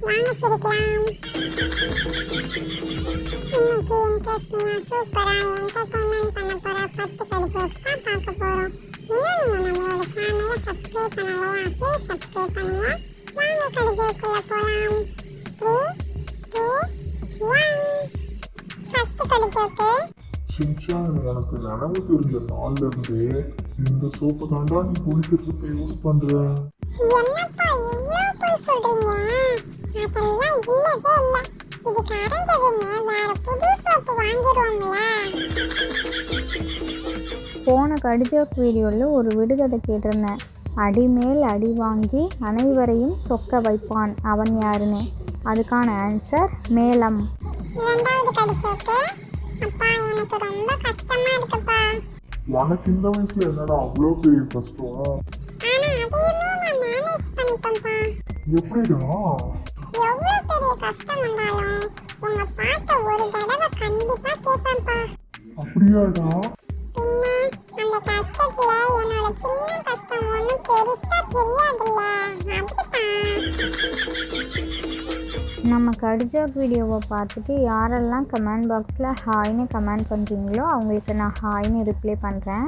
வாங்க சிரிக்கலாம் இன்னைக்கு இன்ட்ரெஸ்டிங்காக சூப்பராக என்டர்டைன்மெண்ட் பண்ண. போகிற பத்து கடிஜோக்ஸ் தான் பார்க்க போகிறோம் இன்னும் நீங்கள் நம்மளோட சேனலை சப்ஸ்கிரைப் பண்ணலையா ப்ளீஸ் சப்ஸ்கிரைப் பண்ணுங்க வாங்க கடிஜோக்குள்ள போகலாம் த்ரீ டூ ஒன் ஃபர்ஸ்ட் கடிஜோக்கு ஷின்சான் உனக்கு நனவு தெரிஞ்ச நாள்ல இருந்தே இந்த சோப்பு தாண்டா நீ குளிக்கிறதுக்கு யூஸ் பண்ற என்னப்பா இவ்வளோ போய் சொல்றீங்க இல்லவே இல்லை இது கரைஞ்சதுமே வேற புது சோப்பு வாங்கிடுவோம்ல. போன கடிஜோக் வீடியோவில் ஒரு விடுகதை கேட்டிருந்தேன். அடி மேல் அடி வாங்கி அனைவரையும் சொக்க வைப்பான். அவன் யாருன்னு. அதுக்கான ஆன்சர் மேளம். இரண்டாவது கடிச்சோக்கு அப்பா எனக்கு ரொம்ப கஷ்டமா இருக்குப்பா. உனக்கு இந்த வயசுல என்னடா அவ்வளோ பெரிய கஷ்டம்? ஆனா அதையுமே நான் மேனேஜ் பண்ணிப்பேன்ப்பா எப்படிடா? கஷ்டம் வந்தாலும் உங்க பாட்டை ஒரு தடவை கண்டிப்பா கேட்பேன்ப்பா அப்படியாடா. பின்ன அந்த கஷ்டத்துல என்னோட சின்ன கஷ்டம் ஒன்றும் பெருசா தெரியாதுல்ல நம்ம கடிஜோக் வீடியோவை பார்த்துட்டு யாரெல்லாம் கமெண்ட் பாக்ஸில் ஹாய்னு கமெண்ட் பண்ணுறீங்களோ அவங்களுக்கு நான் ஹாய்னு ரிப்ளை பண்ணுறேன்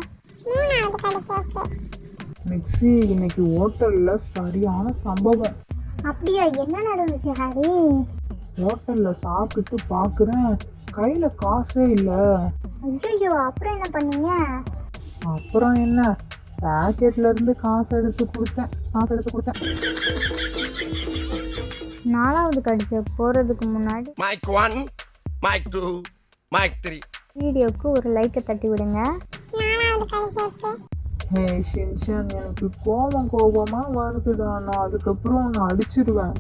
மிக்ஸி இன்னைக்கு ஹோட்டலில் சரியான சம்பவம். அப்படியா? என்ன நடந்துச்சு ஹரி? ஹோட்டலில் சாப்பிட்டுட்டு பார்க்குறேன் கையில் காசே இல்லை. ஐயோ அப்புறம் என்ன பண்ணீங்க? அப்புறம் என்ன? பாக்கெட்ல இருந்து காசு எடுத்து கொடுத்தேன். காசு எடுத்து கொடுத்தேன். நாலாவது கடிஜோக் போகிறதுக்கு முன்னாடி Mic 1, mic 2, mic 3. வீடியோவுக்கு ஒரு லைக்கை தட்டி விடுங்க. ஹே ஷின்ஷான் எனக்கு கோபம் கோபமாக வருதுடா. நான் அதுக்கப்புறம் நான் அடிச்சிடுவேன்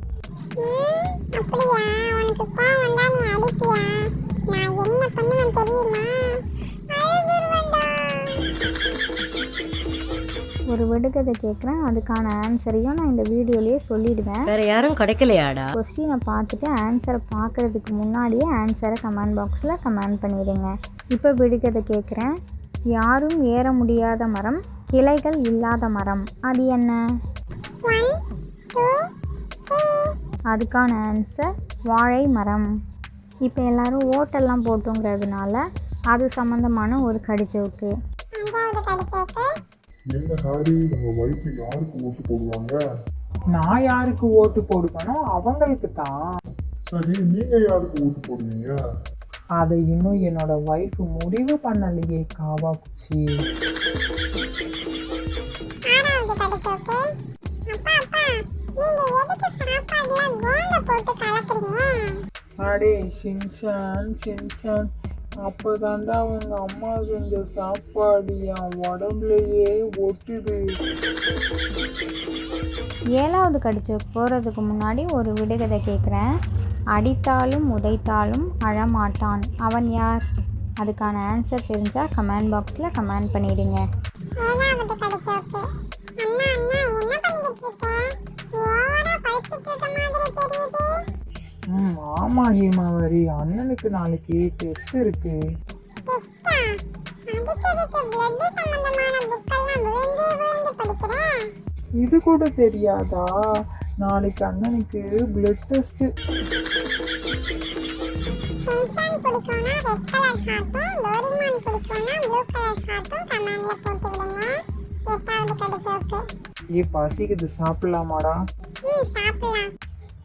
ம், அப்படியா? உனக்கு கோவம் தான் நீ அடிப்பியா? நான் என்ன பண்ணுவேன் தெரியுமா? அழுதுருவேன்டா. ஒரு விடுகதை கேட்குறேன் அதுக்கான ஆன்சரையும் நான் இந்த வீடியோலேயே சொல்லிடுவேன். வேற யாரும் கிடைக்கலையாடா? கொஸ்டினை பார்த்துட்டு ஆன்சரை பார்க்குறதுக்கு முன்னாடியே ஆன்சரை கமெண்ட் பாக்ஸில் கமெண்ட் பண்ணிடுங்க. இப்போ விடுகதை கேட்குறேன் யாரும் ஏற முடியாத மரம் கிளைகள் இல்லாத மரம். அது என்ன? அதுக்கான ஆன்சர் வாழை மரம். இப்போ எல்லாரும் ஓட்டெல்லாம் போட்டோங்கிறதுனால அது சம்மந்தமான ஒரு கடிச்சவுக்கு அஞ்சாவது கடிச்சோக்கு. என்ன ஹாரி உங்க ஒய்ஃப் யாருக்கு ஓட்டு போடுவாங்க? நான் யாருக்கு ஓட்டு போடுவேனோ அவங்களுக்கு தான் சரி நீங்க யாருக்கு ஓட்டு போடுவீங்க? அதை இன்னும் என்னோட ஒய்ஃப் முடிவு பண்ணலையே காவாக்குச்சி. கடிச்சோக்கு அப்பா அப்பா நீங்க எதுக்கு சாப்பாடுல கோல்ட போட்டு கலக்குறீங்க? அடே ஷின்ஷான் ஷின்ஷான் அப்பதாண்டா உங்க அம்மா செஞ்ச சாப்பாடு என் உடம்புலயே ஒட்டுது. ஏழாவது கடிச்சு போகிறதுக்கு முன்னாடி ஒரு விடுகதை கேட்குறேன் அடித்தாலும் உதைத்தாலும் அழமாட்டான். அவன் யார்? அதுக்கான ஆன்சர் தெரிஞ்சால் கமெண்ட் பாக்ஸில் கமெண்ட் பண்ணிடுங்க. ம் ஆமா ஹேமாவரி அண்ணனுக்கு நாளைக்கு டெஸ்ட் இருக்கு. இது கூட தெரியாதா? நாளைக்கு அண்ணனுக்கு பிளட் டெஸ்ட் சின்சான் பிடிக்கும்னா ரெட் கலர் ஹார்ட்டும் டோரிமான் பிடிக்கும்னா ப்ளூ கலர் ஹார்ட்டும் கமெண்ட்ல போட்டு விடுங்க எட்டாவது கடிச்சோக்கு ஏ பசிக்குது. சாப்பிடலாமாடா?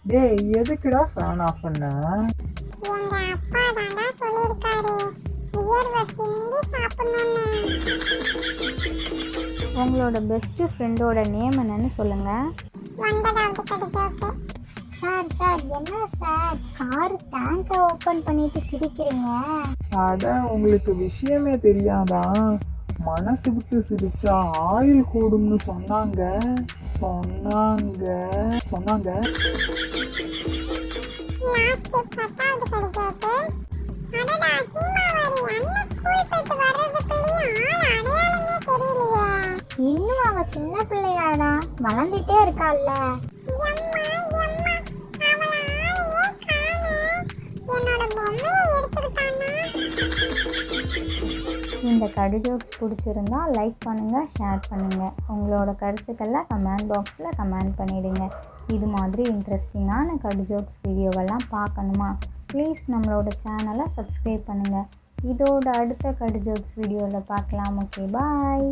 டேய் எதுக்குடா ஃபேன் ஆஃப் பண்ண? எங்க அப்பா தாண்டா சொல்லியிருக்காரு. வியர்வை சிந்தி சாப்பிடணும்னு. உங்களோட பெஸ்ட்டு ஃப்ரெண்டோட நேம் என்னன்னு சொல்லுங்கள் ஒன்பதாவது கடிச்சோக்கு சார் சார் என்ன சார்? கார் டேங்கை ஓப்பன் பண்ணிட்டு சிரிக்கிறீங்க. அட உங்களுக்கு விஷயமே தெரியாதா? மனசு விட்டு சிரிச்சா ஆயுள் கூடும்னு சொன்னாங்க. சொன்னாங்க. சொன்னாங்க. இன்னும் அவ சின்ன பிள்ளையாடா வளர்ந்துட்டே இருக்கால்ல என்னோட பொம்மையை இந்த கடு ஜோக்ஸ் பிடிச்சிருந்தா லைக் பண்ணுங்கள் ஷேர் பண்ணுங்கள் உங்களோட கருத்துக்களை கமெண்ட் பாக்ஸில் கமெண்ட் பண்ணிவிடுங்க இது மாதிரி இன்ட்ரெஸ்டிங்கான கடு ஜோக்ஸ் வீடியோவெல்லாம் பார்க்கணுமா? ப்ளீஸ் நம்மளோட சேனலை சப்ஸ்கிரைப் பண்ணுங்கள் இதோட அடுத்த கடு ஜோக்ஸ் வீடியோவில் பார்க்கலாம். Okay bye